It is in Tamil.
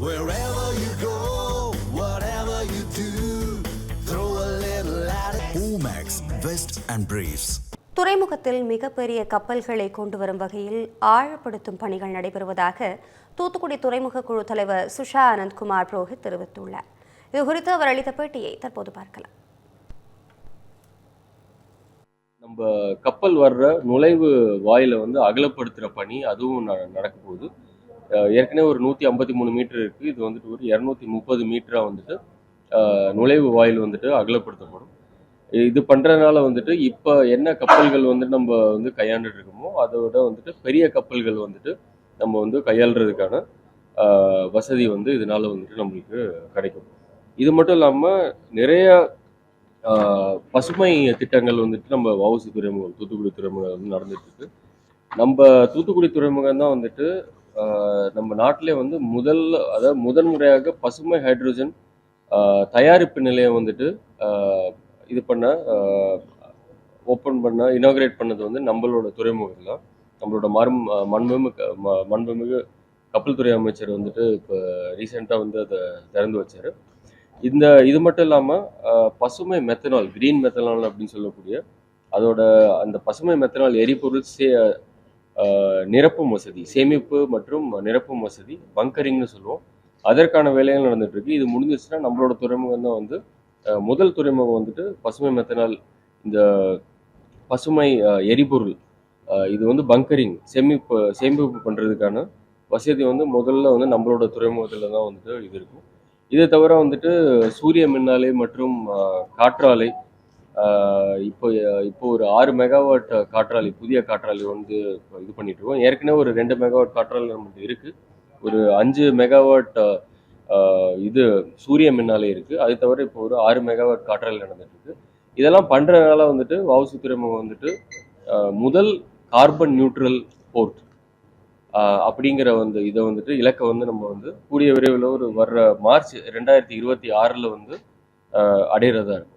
Wherever you go, whatever you do, throw a little at it. Omax, Vest and Briefs. துறைமுகத்தில் மிகப்பெரிய கப்பல்களை கொண்டு வரும் வகையில் ஆழப்படுத்தும் பணிகள் நடைபெறுவதாக தூத்துக்குடி துறைமுக குழு தலைவர் சுஷா அனந்த்குமார் புரோஹித் தெரிவித்துள்ளார் இது குறித்து அவர் அளித்த பேட்டியை தற்போது பார்க்கலாம் நம்ம கப்பல் வர்ற நுழைவு வாயில வந்து அகலப்படுத்துகிற பணி அதுவும் ந நடக்க போகுது ஏற்கனவே ஒரு நூற்றி ஐம்பத்தி மூணு மீட்டர் இருக்குது இது வந்துட்டு ஒரு இரநூத்தி முப்பது மீட்டராக வந்துட்டு நுழைவு வாயில் வந்துட்டு அகலப்படுத்தப்படும். இது பண்ணுறதுனால வந்துட்டு இப்போ என்ன கப்பல்கள் வந்துட்டு நம்ம வந்து கையாண்டுட்டு இருக்கோமோ அதோட வந்துட்டு பெரிய கப்பல்கள் வந்துட்டு நம்ம வந்து கையாளுறதுக்கான வசதி வந்து இதனால் வந்துட்டு நம்மளுக்கு கிடைக்கும். இது மட்டும் இல்லாமல் நிறைய பசுமை திட்டங்கள் வந்துட்டு நம்ம வவுசி துறைமுகம் தூத்துக்குடி துறைமுகம் வந்து நடந்துட்டு இருக்கு நம்ம தூத்துக்குடி துறைமுகம் தான் வந்துட்டு நம்ம நாட்டிலே வந்து முதல் அதாவது முதன்முறையாக பசுமை ஹைட்ரஜன் தயாரிப்பு நிலையம் வந்துட்டு இது பண்ண ஓப்பன் பண்ண இனாகிரேட் பண்ணது வந்து நம்மளோட துறைமுகம் தான். நம்மளோட மரம் மண்புமிகு மண்புமிகு கப்பல் துறை அமைச்சர் வந்துட்டு இப்போ ரீசெண்டாக வந்து அதை திறந்து வச்சார். இந்த இது மட்டும் இல்லாமல் பசுமை மெத்தனால் கிரீன் மெத்தனால் அப்படின்னு சொல்லக்கூடிய அதோட அந்த பசுமை மெத்தனால் எரிபொருள் சே நிரப்பும் வசதி சேமிப்பு மற்றும் நிரப்பும் வசதி பங்கரிங்னு சொல்லுவோம். அதற்கான வேலைகள் நடந்துட்டு இது முடிஞ்சிச்சுன்னா நம்மளோட துறைமுகம் தான் வந்து முதல் துறைமுகம் வந்துட்டு பசுமை மெத்தனால் இந்த பசுமை எரிபொருள். இது வந்து பங்கரிங் சேமிப்பு சேமிப்பு பண்ணுறதுக்கான வசதி வந்து முதல்ல வந்து நம்மளோட துறைமுகத்தில் தான் வந்துட்டு இது இருக்கும். இதை தவிர வந்துட்டு சூரிய மின்னாலை மற்றும் காற்றாலை இப்போ இப்போ ஒரு ஆறு மெகாவாட் காற்றாலை புதிய காற்றாலை வந்து இப்போ இது பண்ணிட்டு இருக்கோம் ஏற்கனவே ஒரு ரெண்டு மெகாவாட் காற்றாலை நம்மளுக்கு இருக்கு. ஒரு அஞ்சு மெகாவாட் இது சூரிய மின்னாலே இருக்கு. அது தவிர இப்போ ஒரு ஆறு மெகாவாட் காற்றாலை நடந்துட்டு இருக்கு இதெல்லாம் பண்றதுனால வந்துட்டு வவுசி துறைமுகம் வந்துட்டு முதல் கார்பன் நியூட்ரல் போர்ட் அப்படிங்கிற வந்து இதை வந்துட்டு இலக்கை வந்து நம்ம வந்து கூடிய விரைவில் ஒரு வர்ற மார்ச் ரெண்டாயிரத்தி இருபத்தி ஆறில் வந்து அடையிறதா இருக்கும்.